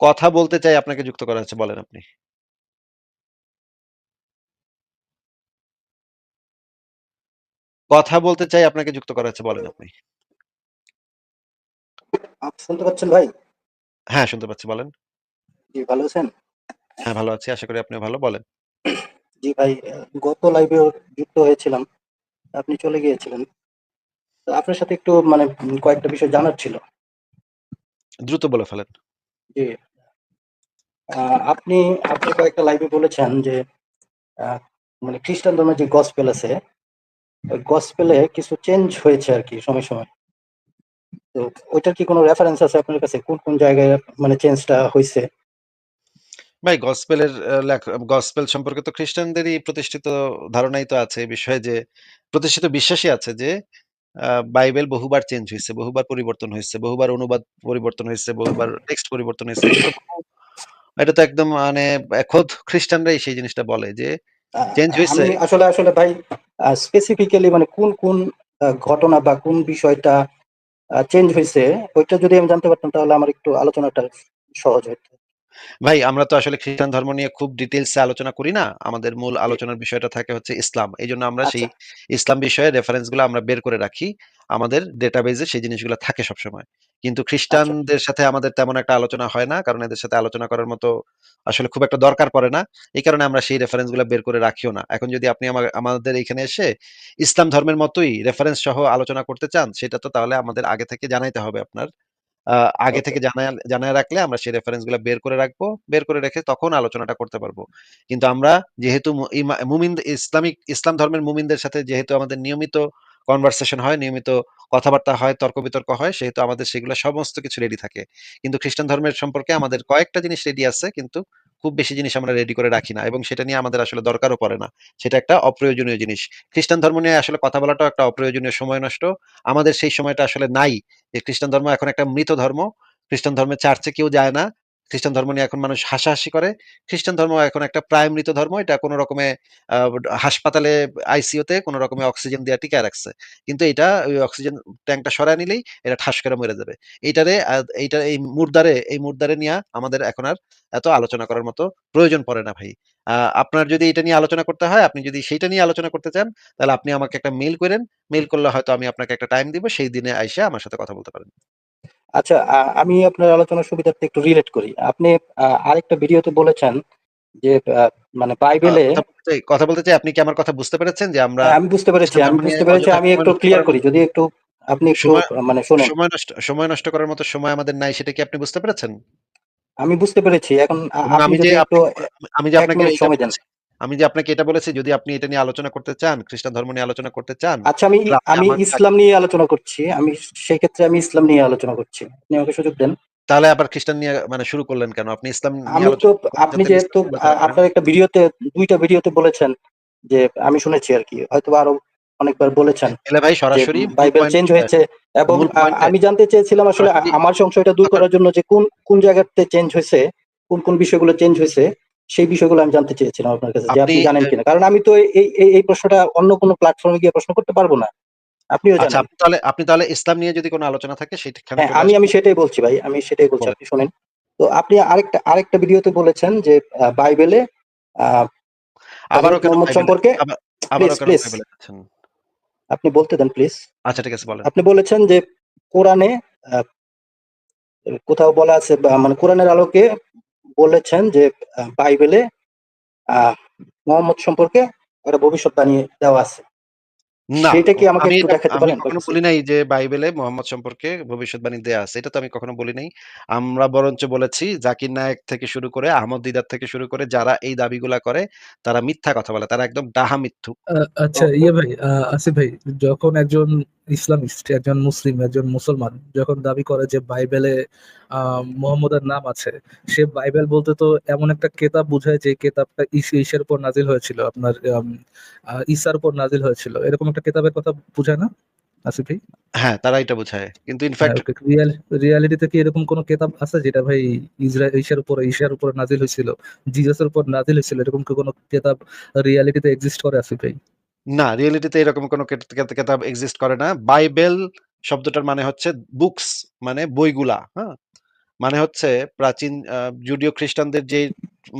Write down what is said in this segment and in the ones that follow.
কথা বলতে চাই আপনাকে যুক্ত করা হচ্ছে বলেন আপনি। কথা বলতে চাই আপনাকে যুক্ত করা হচ্ছে বলেন আপনি। শুনতে পাচ্ছেন ভাই? হ্যাঁ, শুনতে পাচ্ছি বলেন। জি, ভালো আছেন? হ্যাঁ, ভালো আছি। আশা করি আপনিও ভালো। বলেন। জি ভাই, গত লাইভেও যুক্ত হয়েছিলাম। আপনি চলে গিয়েছিলেন। আপনার সাথে একটু মানে কয়েকটা বিষয় জানার ছিল। দ্রুত বলে ফেলেন। জি। আপনি আপনি কয়েকটা লাইভে বলেছেন যে মানে খ্রিস্টান ধর্মের যে গসপেল আছে, ওই গসপেলে কিছু চেঞ্জ হয়েছে আরকি সময়, সময়। তো ওইটার কি কোনো রেফারেন্স আছে আপনার কাছে? কোন, কোন জায়গায় মানে চেঞ্জটা হইছে? ভাই গসপেলের গসপেল সম্পর্কে তো খ্রিস্টানদেরই প্রতিষ্ঠিত ধারণাই তো আছে বিষয়ে যে প্রতিষ্ঠিত বিশ্বাসই আছে যে বাইবেল বহুবার চেঞ্জ হইছে, বহুবার পরিবর্তন হয়েছে বহুবার অনুবাদ পরিবর্তন হয়েছে বহুবার টেক্সট পরিবর্তন হইছে। এটা তো একদম মানে খোদ খ্রিস্টানরাই সেই জিনিসটা বলে যে চেঞ্জ হয়েছে আসলে আসলে ভাই স্পেসিফিক্যালি মানে কোন, কোন ঘটনা বা কোন বিষয়টা চেঞ্জ হয়েছে ওইটা যদি আমি জানতে পারতাম তাহলে আমার একটু আলোচনাটা সহজ হইতো। ভাই আমরা তো আসলে খ্রিস্টান ধর্ম নিয়ে খুব ডিটেইলস এ আলোচনা করি না। আমাদের মূল আলোচনার বিষয়টা থাকে হচ্ছে ইসলাম। এজন্য আমরা সেই আচ্ছা। ইসলাম বিষয়ে রেফারেন্সগুলা আমরা বের করে রাখি। আমাদের ডেটাবেজ সেই জিনিসগুলা থাকে সবসময়। কিন্তু আচ্ছা। খ্রিস্টানদের সাথে আমাদের তেমন একটা আলোচনা হয় না। কারণ এদের সাথে আলোচনা করার মতো আসলে খুব একটা দরকার পড়ে না। এই কারণে আমরা সেই রেফারেন্সগুলা বের করে রাখিও না। এখন যদি আপনি আমাদের এখানে এসে ইসলাম ধর্মের মতোই রেফারেন্স সহ আলোচনা করতে চান, সেটা তো তাহলে আমাদের আগে থেকে জানাইতে হবে আপনার। আগে থেকে জানায় জানায় রাখলে আমরা সেই রেফারেন্সগুলা বের করে রাখব। বের করে রেখে তখন আলোচনাটা করতে পারব। কিন্তু আমরা যেহেতু মুমিন ইসলামিক ইসলাম ধর্মের মুমিনদের সাথে যেহেতু আমাদের নিয়মিত কনভারসেশন হয়, নিয়মিত কথাবার্তা হয়, তর্ক-বিতর্ক হয়, সেহেতু আমাদের সেগুলো সমস্ত কিছু রেডি থাকে। কিন্তু খ্রিস্টান ধর্মের সম্পর্কে আমাদের কয়েকটা জিনিস রেডি আছে কিন্তু খুব বেশি জিনিস আমরা রেডি করে রাখি না এবং সেটা নিয়ে আমাদের আসলে দরকারও পড়ে না। সেটা একটা অপ্রয়োজনীয় জিনিস। খ্রিস্টান ধর্ম নিয়ে আসলে কথা বলাটাও একটা অপ্রয়োজনীয় সময় নষ্ট। আমাদের সেই সময়টা আসলে নাই। যে খ্রিস্টান ধর্ম এখন একটা মৃত ধর্ম। খ্রিস্টান ধর্মের চার্চে কেউ যায় না। খ্রিস্টান ধর্ম নিয়ে এখন মানুষ হাসাহাসি করে। খ্রিস্টান ধর্ম এখন একটা প্রায় মৃত ধর্ম। এটা কোন রকমে হাসপাতালে আইসিইউ তে কোন রকমে অক্সিজেন দিয়া টিকায় রাখছে। কিন্তু এটা ওই অক্সিজেন ট্যাংকটা সরায় নিলেই এটা ঠাস করে মইরা যাবে। এইটারে এইটা এই মুর্দারে এই মুর্দারে নিয়ে আমাদের এখন আর এত আলোচনা করার মতো প্রয়োজন পড়ে না ভাই। আপনার যদি এটা নিয়ে আলোচনা করতে হয়, আপনি যদি সেইটা নিয়ে আলোচনা করতে চান, তাহলে আপনি আমাকে একটা মেইল করেন মেইল করলে হয়তো আমি আপনাকে একটা টাইম দিব। সেই দিনে আইসা আমার সাথে কথা বলতে পারেন। আচ্ছা, আমি আপনার আলোচনার সুবিধার্থে একটু রিলেট করি। আপনি আরেকটা ভিডিওতে বলেছেন যে মানে বাইবেলে কথা বলতে চাই আপনি কি আমার কথা বুঝতে পেরেছেন যে আমরা হ্যাঁ, আমি বুঝতে পেরেছি, আমি বুঝতে পেরেছি। আমি একটু ক্লিয়ার করি। যদি একটু আপনি মানে শোনেন। সময় নষ্ট সময় নষ্ট করার মতো সময় আমাদের নাই সেটা কি আপনি বুঝতে পেরেছেন? আমি বুঝতে পেরেছি। এখন আমি যে আমি যে আপনাকে সময় দেন। আমি যে আপনাকে এটা বলেছি যদি আপনি এটা নিয়ে আলোচনা করতে চান, খ্রিস্টান ধর্ম নিয়ে আলোচনা করতে চান, আচ্ছা আমি আমি ইসলাম নিয়ে আলোচনা করছি। আমি সেক্ষেত্রে আমি ইসলাম নিয়ে আলোচনা করছি। আপনি আমাকে সুযোগ দেন। তাহলে আবার খ্রিস্টান নিয়ে মানে শুরু করলেন কেন? আপনি ইসলাম নিয়ে আমি তো আপনি যেহেতু। আপনার একটা ভিডিওতে ২ টা ভিডিওতে বলেছেন যে আমি শুনেছি আর কি হয়তোবা আরও অনেকবার বলেছেন এলে ভাই সরাসরি বাইবেল চেঞ্জ হয়েছে এবং আমি জানতে চেয়েছিলাম আসলে আমার সংশয়টা দূর করার জন্য যে কোন, কোন জায়গাতে চেঞ্জ হয়েছে কোন, কোন বিষয়গুলো চেঞ্জ হইছে, সেই বিষয়গুলো আমি জানতে চেয়েছিলাম আপনার কাছে যে আপনি জানেন কিনা? কারণ আমি তো এই, এই, প্রশ্নটা অন্য কোনো প্ল্যাটফর্মে গিয়ে প্রশ্ন করতে পারব না। আপনিও আচ্ছা জানেন। আপনি তাহলে আপনি তাহলে ইসলাম নিয়ে যদি কোন আলোচনা থাকে সেখানে হ্যাঁ, আমি, আমি সেটাই বলছি ভাই। আমি সেটাই বলছি। আপনি শোনেন। তো আপনি আরেকটা, আরেকটা ভিডিওতে বলেছেন যে বাইবেলে আবারও কেন সম্পর্কে আবারও কেন বাইবেলে আপনি বলতে দেন প্লিজ। আচ্ছা ঠিক আছে বলেন। আপনি বলেছেন যে কোরআনে কোথাও বলা আছে মানে কোরআনের আলোকে বলেছেন যে বাইবেলে মুহাম্মদ সম্পর্কে একটা ভবিষ্যৎবাণী দেওয়া আছে। না, কি আমাকে একটু এটা দেখাতে পারেন কখনো বলি নাই যে বাইবেলে মোহাম্মদ সম্পর্কে ভবিষ্যৎবাণী দেয়া আছে। এটা তো আমি কখনো বলি নাই। আমরা বরঞ্চ বলেছি জাকির নায়েক থেকে শুরু করে আহমদ দিদার থেকে শুরু করে যারা এই দাবিগুলা করে তারা মিথ্যা কথা বলে। তারা একদম ডাহা তো আচ্ছা ইয়ে ভাই, আসিফ ভাই, যখন একজন ইসলামিস্ট, একজন মুসলিম, একজন মুসলমান যখন দাবি করে যে বাইবেলে মুহাম্মদের নাম আছে, সে বাইবেল বলতে তো এমন একটা কেতাব বুঝায় যে কেতাবটা ঈসার উপর নাজিল হয়েছিল। আপনার ঈসার উপর নাজিল হয়েছিল। এরকম একটা কেতাবের কথা বুঝায় না? আসিফ ভাই? হ্যাঁ, তারা এটা বুঝায়। কিন্তু। রিয়াল রিয়ালিটিতে কি এরকম কোন কেতাব আছে যেটা ভাই ইসরা ঈসার উপরে ঈসার উপরে নাজিল হইছিল, জিসাসের উপর নাজিল হইছিল, এরকম কি কোন কেতাব রিয়ালিটিতে এক্সিস্ট করে আসিফ ভাই? না, রিয়েলিটিতে এরকম কোনো কেত কেত কেতাব এক্সিস্ট করে না। বাইবেল শব্দটার মানে হচ্ছে বুকস মানে বইগুলা, হ্যাঁ? মানে হচ্ছে প্রাচীন জুডিও খ্রিস্টানদের যে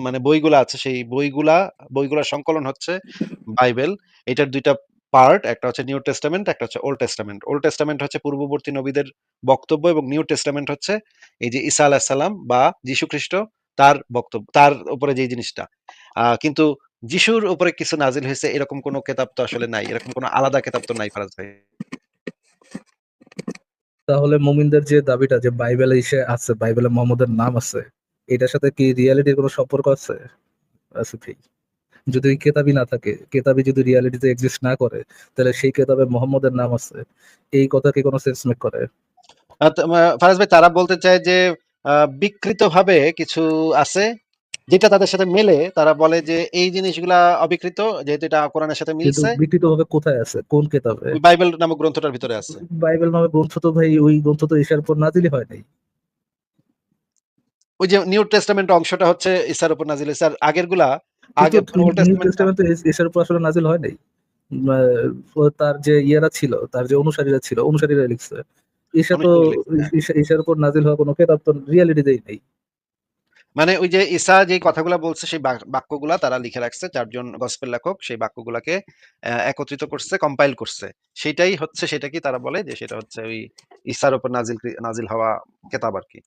মানে বইগুলা আছে সেই বইগুলা বইগুলার সংকলন হচ্ছে বাইবেল এটার দুইটা পার্ট একটা হচ্ছে নিউ টেস্টামেন্ট একটা হচ্ছে ওল্ড টেস্টামেন্ট ওল্ড টেস্টামেন্ট হচ্ছে পূর্ববর্তী নবীদের বক্তব্য এবং নিউ টেস্টামেন্ট হচ্ছে এই যে ঈসা আলাহ সাল্লাম বা যীশু খ্রিস্ট তার বক্তব্য তার উপরে যে জিনিসটা কিন্তু যিশুর উপরে কিছু নাজিল হয়েছে এরকম কোনো কেতাব তো আসলে নাই এরকম কোনো আলাদা কেতাব তো নাই ফারাজ ভাই। তাহলে মুমিনদের যে দাবিটা যে বাইবেলে এসে আছে বাইবেলে মোহাম্মদের নাম আছে এটার সাথে কি রিয়ালিটির কোনো সম্পর্ক আছে? আসিফ যদি ওই কেতাবই না থাকে কেতাবই যদি রিয়ালিটিতে এক্সিস্ট না করে তাহলে সেই কেতাবে মোহাম্মদের নাম আছে এই কথা কি কোনো সেন্স মেক করে? ফারাজ ভাই তারা বলতে চায় যে বিকৃত ভাবে কিছু আছে? যেটা তাদের সাথে মেলে তারা বলে যে এই জিনিসগুলা অবিকৃত যেহেতু এটা কোরআনের সাথে কিন্তু মিলছে। বিকৃত ভাবে কোথায় আছে? কোন কেতাবে? ওই বাইবেল নামক গ্রন্থটার ভিতরে আছে। বাইবেল নামে গ্রন্থ তো ভাই ওই গ্রন্থ তো ঈশার উপর নাজিলই হয় নাই। ওই যে নিউ টেস্টামেন্ট অংশটা হচ্ছে ঈসার উপর নাজিল। আর আগেরগুলা আগে ওল্ড নিউ টেস্টামেন্ট ঈশার উপর আসলে নাজিল হয় নাই। তার যে ইয়েরা ছিল তার যে অনুসারীরা ছিল অনুসারীরা লিখছে। ঈশা তো ঈশার উপর নাজিল হওয়া কোনো কেতাব তো রিয়ালিটিতেই নেই। মানে ওই যে ঈসা যে কথাগুলা বলছে, সেই বাক- বাক্যগুলা তারা লিখে রাখছে, চারজন গসপেল লেখক সেই বাক্যগুলাকে একত্রিত করছে কম্পাইল করছে। সেটাই হচ্ছে, সেটা কি তারা বলে যে সেটা হচ্ছে ওই ঈসার উপর নাজিল নাজিল হওয়া কেতাব আর কি।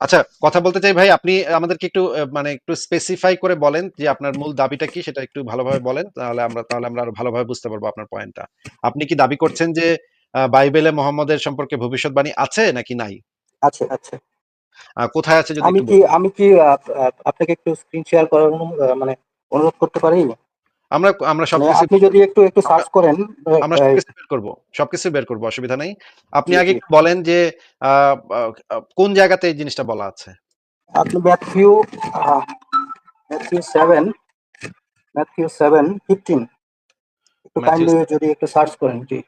আচ্ছা কথা বলতে চাই ভাই, আপনি আমাদেরকে একটু মানে একটু স্পেসিফাই করে বলেন যে আপনার মূল দাবিটা কি, সেটা একটু ভালোভাবে বলেন, তাহলে আমরা তাহলে আমরা আরও ভালোভাবে বুঝতে পারব আপনার পয়েন্টটা আপনি কি দাবি করছেন যে বাইবেলে মোহাম্মদের সম্পর্কে ভবিষ্যৎবাণী আছে নাকি নাই? আছে আছে। কোথায় আছে যদি আমি কি আমি কি আপনাকে একটু স্ক্রিন শেয়ার করার মানে অনুরোধ করতে পারি? আমরা আমরা মানে সবকিছু আপনি যদি একটু একটু সার্চ করেন আমরা সবকিছু বের করব সবকিছু বের করব অসুবিধা নেই। আপনি আগে বলেন যে কোন জায়গাতে এই জিনিসটা বলা আছে? আপনি Matthew Matthew seven Matthew seven fifteen. একটু কাইন্ডলি যদি একটু সার্চ করেন জি।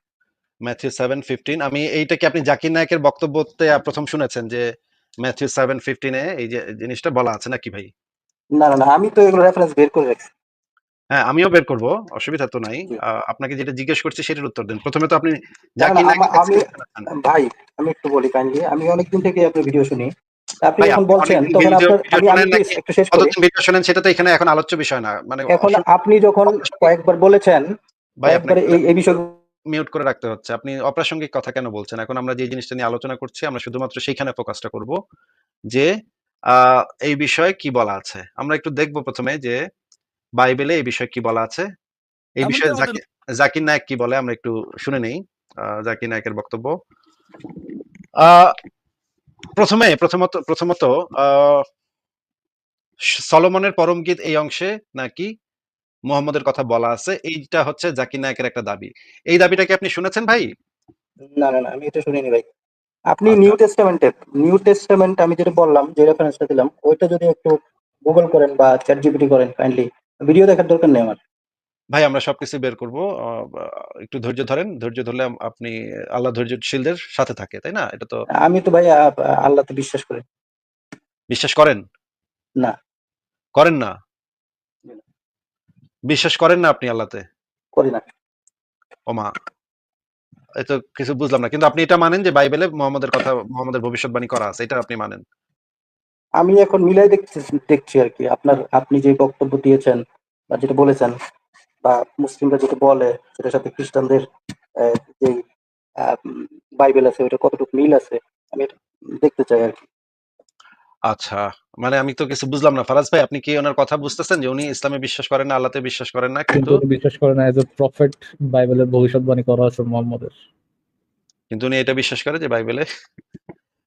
ম্যাথিউ সেভেন ফিফটিন আমি এইটা কি আপনি জাকির নায়কের বক্তব্যতে প্রথম শুনেছেন যে ম্যাথিউ সেভেন ফিফটিনে এই যে জিনিসটা বলা আছে নাকি ভাই? না না আমি তো এগুলো রেফারেন্স বের করে রাখছি। হ্যাঁ আমিও বের করব অসুবিধা তো নাই। আপনাকে যেটা জিজ্ঞেস করছি সেটার উত্তর দেন। প্রথমে তো আপনি জাকির না, আমি- ভাই আমি একটু বলি কাইন্ডলি আমি অনেকদিন থেকে আপনার ভিডিও শুনি। আপনি যখন বলছেন তখন আপনার আমি? একটু শেষ করি। ভিডিও শোনেন সেটা তো এখানে এখন আলোচ্য বিষয় না। মানে এখন আপনি যখন কয়েকবার বলেছেন ভাই এই এই বিষয় মিউট করে রাখতে হচ্ছে। আপনি অপ্রাসঙ্গিক কথা কেন বলছেন? এখন আমরা যে জিনিসটা নিয়ে আলোচনা করছি আমরা শুধুমাত্র সেইখানে ফোকাসটা করব যে এই বিষয়ে কি বলা আছে। আমরা একটু দেখব প্রথমে যে বাইবেলে এই বিষয়ে কি বলা আছে। এই বিষয়ে জাকির নায়ক কি বলে? আমরা একটু শুনে নেই জাকির নায়কের বক্তব্য। প্রথমে প্রথমত প্রথমত আহ, সলোমনের পরম গীত এই অংশে নাকি মোহাম্মদের কথা বলা আছে এইটা হচ্ছে জাকির নায়কের একটা দাবি। এই দাবিটা কি আপনি শুনেছেন ভাই? না না না আমি এটা শুনিনি ভাই। আপনি। নিউ টেস্টামেন্টে নিউ টেস্টামেন্ট আমি যেটা বললাম যে রেফারেন্সটা দিলাম ওইটা যদি একটু গুগল করেন বা চ্যাট জিপিটি করেন কাইন্ডলি ভিডিও দেখার দরকার নেই আমার। ভাই আমরা সবকিছু বের করব একটু ধৈর্য ধরেন ধৈর্য ধরলে আপনি আল্লাহ ধৈর্যশীলদের সাথে থাকে তাই না? এটা তো আমি তো ভাই আল্লাহতে বিশ্বাস করি। বিশ্বাস করেন? না। করেন না। বিশ্বাস করেন না আপনি আল্লাহতে? করি না। ওমা এই তো কিছু বুঝলাম না। কিন্তু আপনি এটা মানেন যে বাইবেলে মোহাম্মদের কথা মোহাম্মদের ভবিষ্যৎবাণী করা আছে এটা আপনি মানেন। আমি এখন মিলাই দেখছি দেখছি আর কি। আপনার আপনি যে বক্তব্য দিয়েছেন বা যেটা বলেছেন বা মুসলিমরা যেটা বলে সেটার সাথে খ্রিস্টানদের যে বাইবেল আছে ওটা কতটুকু মিল আছে আমি এটা দেখতে চাই আর কি। আচ্ছা মানে আমি তো কিছু বুঝলাম না। ফারাজ ভাই আপনি কি ওনার কথা বুঝতেছেন যে উনি ইসলামে বিশ্বাস করেন না আল্লাহতে বিশ্বাস করেন না? কিন্তু কিন্তু উনি বিশ্বাস করে না এজ এ প্রফেট বাইবেলের ভবিষ্যৎবাণী করা আছে মোহাম্মদের। কিন্তু উনি এটা বিশ্বাস করে যে বাইবেলে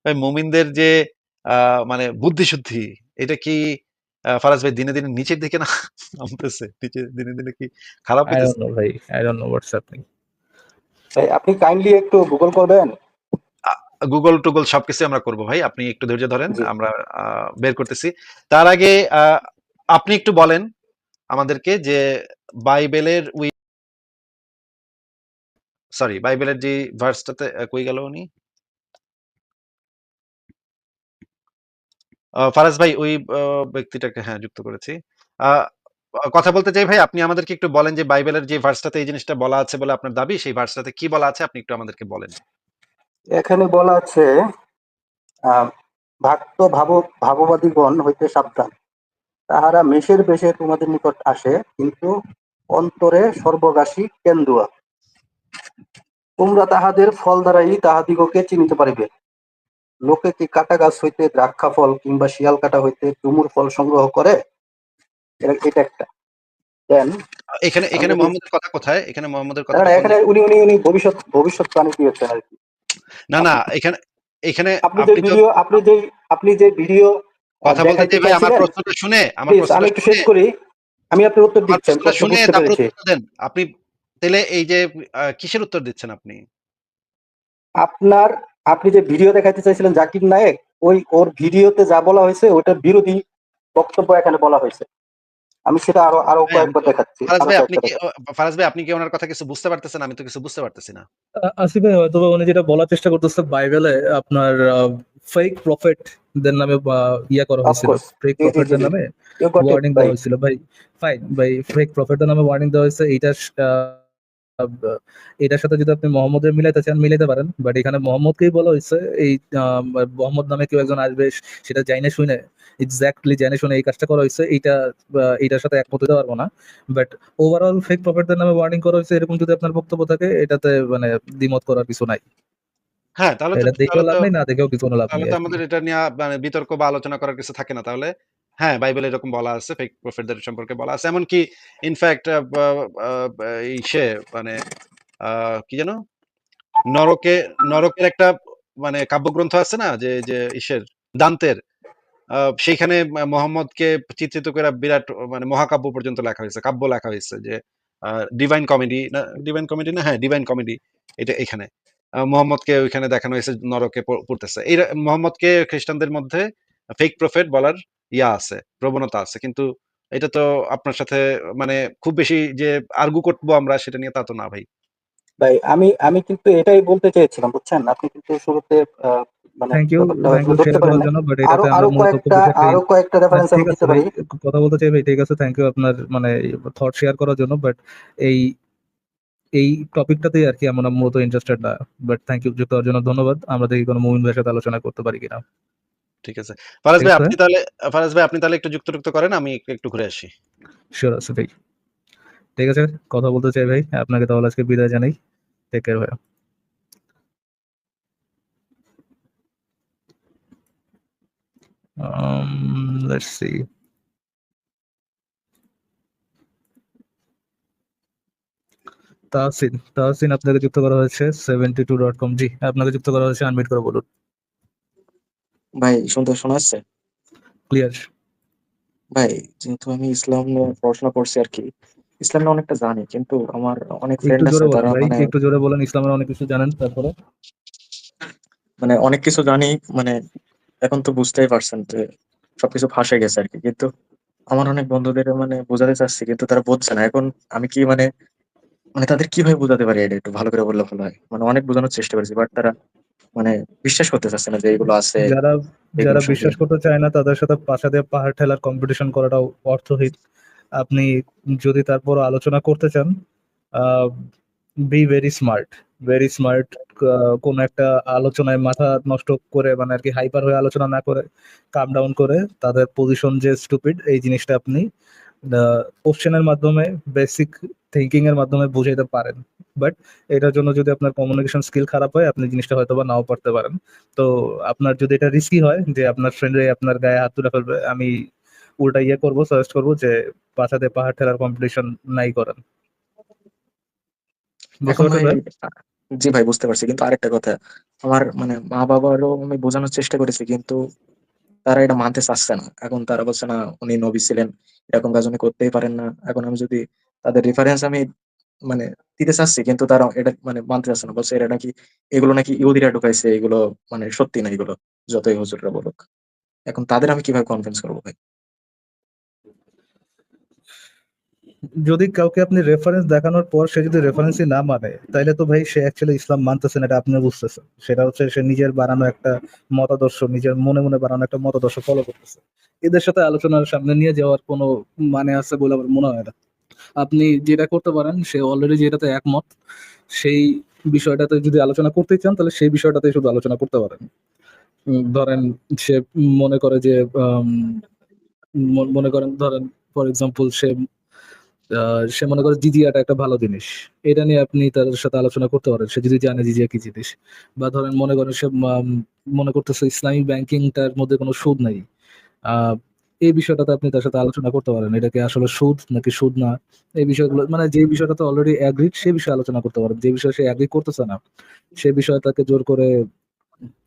ভাই মুমিনদের যে আহ, মানে বুদ্ধি শুদ্ধি এটা কি আহ, ফারাজ ভাই দিনে দিনে নিচের দিকে না নামতেছে? নিচে দিনে দিনে কি খারাপ আই হইতেছে? ভাই। I don't know what's happening তাই আপনি কাইন্ডলি একটু গুগল করবেন। গুগল টুগল সবকিছু আমরা করব ভাই। আপনি একটু ধৈর্য ধরেন আমরা বের করতেছি। তার আগে আপনি একটু বলেন আমাদেরকে যে বাইবেলের উই সরি বাইবেলের যে ভার্সটাতে কই গেল উনি? ফারাজ ভাই ওই ব্যক্তিটাকে হ্যাঁ যুক্ত করেছি। আহ, কথা বলতে চাই ভাই আপনি আমাদেরকে একটু বলেন যে বাইবেলের যে ভার্সটাতে এই জিনিসটা বলা আছে বলে আপনার দাবি সেই ভার্সটাতে কি বলা আছে আপনি একটু আমাদেরকে বলেন। এখানে বলা আছে আহ ভক্ত ভাব ভাববাদীগণ হইতে সাবধান। তাহারা মেষের বেশে তোমাদের নিকট আসে কিন্তু অন্তরে সর্বগাসী কেন্দুয়া। তোমরা তাহাদের ফল দ্বারাই তাহাদিগকে চিনিতে পারিবে। লোকে কি কাটা গাছ হইতে দ্রাক্ষা ফল কিংবা শিয়াল কাটা হইতে ডুমুর ফল সংগ্রহ করে? এটা- একটা। দেন এখানে এখানে মোহাম্মদের কথা কোথায়? এখানে মোহাম্মদের কথা এখানে উনি উনি উনি ভবিষ্যৎ ভবিষ্যৎ প্রাণী দিয়েছেন আর কি। না না এখানে এখানে আপনি যে আপনি ভিডিও আপনি যে আপনি যে ভিডিও কথা বলতে ভাই আমার প্রশ্নটা শুনে আমার প্রশ্নটা একটু শেষ করি। আমি আপনার উত্তর দিচ্ছি শুনে তারপর উত্তর দেন। আপনি তাহলে এই যে কিসের উত্তর দিচ্ছেন আপনি? আপনার আপনি যে ভিডিও দেখাতে চাইছিলেন জাকির নায়েক ওই ওর ভিডিওতে যা বলা হয়েছে ওটার বিরোধী বক্তব্য এখানে বলা হয়েছে। আমি সেটা আরও আরও হ্যাঁ, কয়েকবার দেখাচ্ছি ফারাজ ভাই আপনি কি ফারাজ ভাই আপনি কি ওনার কথা কিছু বুঝতে পারতেছেন? আমি তো কিছু বুঝতে পারতেছি না। আসিফ ভাই হয়তো উনি যেটা বলার চেষ্টা করতেছে বাইবেলে আপনার ফেক প্রফেটদের নামে বা ইয়া করা হয়েছিল. ফেক প্রফেট জি। নামে ওয়ার্নিং দেওয়া হয়েছিল। ভাই ফাইন ভাই ফেক প্রফেটদের নামে ওয়ার্নিং দেওয়া হয়েছে। এইটা এটার সাথে যদি আপনি মোহাম্মদের মিলাইতে চান মিলাইতে পারেন। বাট এখানে মোহাম্মদকেই বলা হয়েছে এই মোহাম্মদ নামে কেউ একজন আসবে সেটা জাইনে শুনে এক্স্যাক্টলি জাইনে শুনে এই কাজটা করা হয়েছে। এইটা এইটার সাথে একমত হতে পারব না। বাট ওভারঅল ফেক প্রফেটদের নামে ওয়ার্নিং করা হয়েছে এরকম যদি আপনার বক্তব্য থাকে এটাতে মানে দ্বিমত করার কিছু নাই। হ্যাঁ তাহলে না দেখেও কিছু লাভ নেই। আমাদের এটা নিয়ে মানে বিতর্ক বা আলোচনা করার কিছু থাকে না। তাহলে হ্যাঁ বাইবেলে এরকম বলা আছে ফেক প্রফেটদের সম্পর্কে বলা আছে। এমনকি ইনফ্যাক্ট এই সে মানে কি যেন? নরকে, নরকের একটা মানে কাব্যগ্রন্থ আছে না, যে যে, ইসের, দান্তের। সেইখানে মোহাম্মদকে চিত্রিত করে বিরাট মানে মহাকাব্য পর্যন্ত লেখা হয়েছে, কাব্য লেখা হয়েছে, যে ডিভাইন কমেডি না ডিভাইন কমেডি না হ্যাঁ ডিভাইন কমেডি এটা এখানে। মোহাম্মদকে ওইখানে দেখানো হয়েছে, নরকে পড়তেছে। এই মোহাম্মদকে খ্রিস্টানদের মধ্যে ফেক প্রফেট বলার ইয়া আছে প্রবণতা আছে। কিন্তু এটা তো আপনার সাথে মানে খুব বেশি যে আর্গু করব আমরা সেটা নিয়ে তা তো না ভাই। ভাই আমি আমি কিন্তু এটাই বলতে চেয়েছিলাম বুঝছেন? আপনি কিন্তু শুরুতে মানে আরও আরও কয়েকটা আরও কয়েকটা রেফারেন্স আমি দিতে পারি। কথা বলতে চাই ভাই ঠিক আছে থ্যাংক ইউ আপনার মানে থট শেয়ার করার জন্য বাট এই এই টপিকটাতেই আর কি আমরা মূলত ইন্টারেস্টেড না বাট থ্যাংক ইউ যুক্ত হওয়ার জন্য ধন্যবাদ। আমরা দেখি কোনো মুমিন ভাইয়ের সাথে আলোচনা করতে পারি কিনা। ঠিক আছে। ফারাজ ভাই আপনি তাহলে ফারাজ ভাই আপনি তাহলে একটু যুক্ত যুক্ত করেন আমি একটু- একটু ঘুরে আসি। শিওর আছে ভাই। ঠিক আছে কথা বলতে চাই ভাই আপনাকে তাহলে আজকে বিদায় জানাই। টেক কেয়ার ভাই Um, let's see. Tahsin Tahsin আপনাকে যুক্ত করা হয়েছে সেভেন্টি টু ডট কম জি আপনাকে যুক্ত করা হয়েছে আনমিট করে বলুন। ভাই শুনতে শোনা যাচ্ছে? ক্লিয়ার ভাই যেহেতু আমি ইসলাম নিয়ে পড়াশোনা করছি আর কি ইসলাম নিয়ে অনেকটা জানি কিন্তু আমার অনেক ফ্রেন্ড আছে তারা মানে একটু জোরে বলেন ইসলামের অনেক কিছু জানেন তারপরে? মানে অনেক কিছু জানি মানে এখন তো বুঝতেই পারছেন যে সবকিছু ফাঁসে গেছে আর কি কিন্তু আমার অনেক বন্ধুদের মানে বোঝাতে চাচ্ছি কিন্তু তারা বুঝছে না। এখন আমি কি মানে মানে তাদের কীভাবে বোঝাতে পারি এটা একটু ভালো করে বললে ভালো হয়? মানে অনেক বোঝানোর চেষ্টা করেছি বাট তারা মানে বিশ্বাস করতে চাচ্ছে না যে এগুলো আছে। যারা যারা বিশ্বাস করতে চায় না তাদের সাথে পাশা দিয়ে পাহাড় ঠেলার কম্পিটিশন করাটাও অর্থহীন। আপনি যদি তারপর আলোচনা করতে চান be very smart very smart কোন একটা আলোচনায় মাথা নষ্ট করে মানে আর কি হাইপার হয়ে আলোচনা না করে কাম ডাউন করে তাদের পজিশন যে স্টুপিড এই জিনিসটা আপনি কোশ্চেনের মাধ্যমে বেসিক থিঙ্কিং এর মাধ্যমে বুঝাইতে পারেন। বাট এটার জন্য যদি আপনার কমিউনিকেশন স্কিল খারাপ হয় আপনি জিনিসটা হয়তো বা নাও পারতে পারেন। তো আপনার যদি এটা রিস্কি হয় যে আপনার ফ্রেন্ডে আপনার গায়ে হাত তুলে ফেলবে আমি উল্টা ইয়ে করব সাজেস্ট করব যে পাছাতে পাহাড় ঠেলার কম্পিটিশন নাই করেন? জি ভাই বুঝতে পারছি। কিন্তু আরেকটা কথা আমার মানে মা বাবারও আমি বোঝানোর চেষ্টা করেছি কিন্তু তারা এটা মানতে চাচ্ছে না। এখন তারা বলছে না উনি নবী ছিলেন এরকম কাজ উনি করতেই পারেন না। এখন আমি যদি তাদের রেফারেন্স আমি মানে দিতে চাচ্ছি, কিন্তু তারা এটা মানে মানতে চাচ্ছে না। বলছে এটা নাকি এগুলো নাকি ইহুদিরা ঢুকাইছে, এগুলো মানে সত্যি না এগুলো, যতই হুজুররা বলুক। এখন তাদের আমি কীভাবে কনভিন্স করব ভাই? যদি কাউকে আপনি রেফারেন্স দেখানোর পর সে যদি রেফারেন্সই না মানে তাইলে তো ভাই সে অ্যাকচুয়ালি ইসলাম মানতেছে না, এটা আপনি বুঝতেছেন। সেটা হচ্ছে সে নিজের বানানো একটা মতাদর্শ, নিজের মনে মনে বানানো একটা মতাদর্শ ফলো করতেছে। এদের সাথে আলোচনার সামনে নিয়ে যাওয়ার কোনো মানে আছে বলে আমার মনে হয় না। আপনি যেটা করতে পারেন, সে অলরেডি যেটাতে একমত, সেই বিষয়টাতে যদি আলোচনা করতে চান, তাহলে সেই বিষয়টাতে শুধু আলোচনা করতে পারেন। ধরেন সে মনে করে যে মনে করেন ধরেন ফর এক্সাম্পল সে সে মনে করে জিজিয়াটা একটা ভালো জিনিস। এটা নিয়ে আপনি তার সাথে আলোচনা করতে পারেন, সে যদি জানে জিজিয়া কি জিনিস। বা ধরেন মনে করেন সে মনে করতেছে ইসলামিক ব্যাংকিংটার মধ্যে কোনো সুদ নাই। এই বিষয়টাতে আপনি তার সাথে আলোচনা করতে পারেন। এটা কি আসলে সুদ নাকি সুদ না? এই বিষয়গুলো মানে যে বিষয়টাতে অলরেডি অ্যাগ্রিড সে বিষয়ে আলোচনা করতে পারেন। যে বিষয়ে সে অ্যাগ্রি করতেছে না, সে বিষয়ে তাকে জোর করে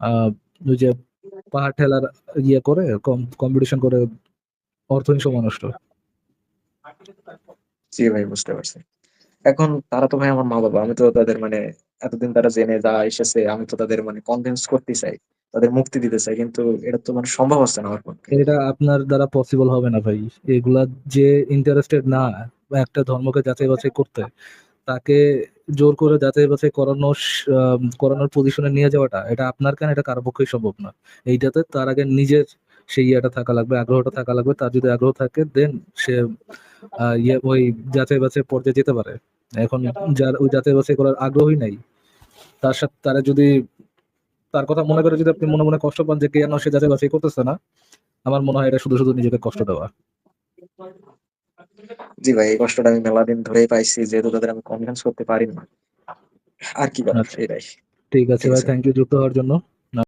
আহ যে পাহাড় ঠেলার ইয়ে করে কম্পিটিশন করে অর্থহীন সময় নষ্ট। জি ভাই, বুঝতে পারছি। এখন তারা তো ভাই আমার মা বাবা আমি তো তাদের মানে এতদিন তারা জেনে যা এসেছে, আমি তো তাদের মানে কনভিন্স করতে চাই। তাদের মুক্তি দিতে চাই কিন্তু এটা তো মানে সম্ভব হচ্ছে না আমার পক্ষে। এটা আপনার দ্বারা পসিবল হবে না ভাই। এগুলা যে ইন্টারেস্টেড না একটা ধর্মকে যাচাই বাছাই করতে, তাকে জোর করে যাচাই বাছাই করানো করানোর পজিশনে নিয়ে যাওয়াটা, এটা আপনার কেন? এটা কারও পক্ষেই সম্ভব না। এইটাতে তার আগে নিজের সেই ইয়েটা থাকা লাগবে, আগ্রহটা থাকা লাগবে। তার যদি আগ্রহ থাকে দেন সে ইয়ে ওই যাচাই বাছাই পর্যায়ে যেতে পারে। এখন যার ওই যাচাই বাছাই করার আগ্রহই নাই, তার সাথে, তারা যদি তার কথা মনে করে যদি আপনি মনে মনে কষ্ট পান যে কেন সে যাচাই বাছাই করতেছে না আমার মনে হয় এটা শুধু শুধু নিজেকে কষ্ট দেওয়া। জি ভাই এই কষ্টটা আমি মেলা দিন ধরেই পাইছি যেহেতু তাদের আমি কনভিন্স করতে পারি না। আর কি করার এটাই। সেটাই ঠিক আছে ভাই থ্যাংক ইউ যুক্ত হওয়ার জন্য।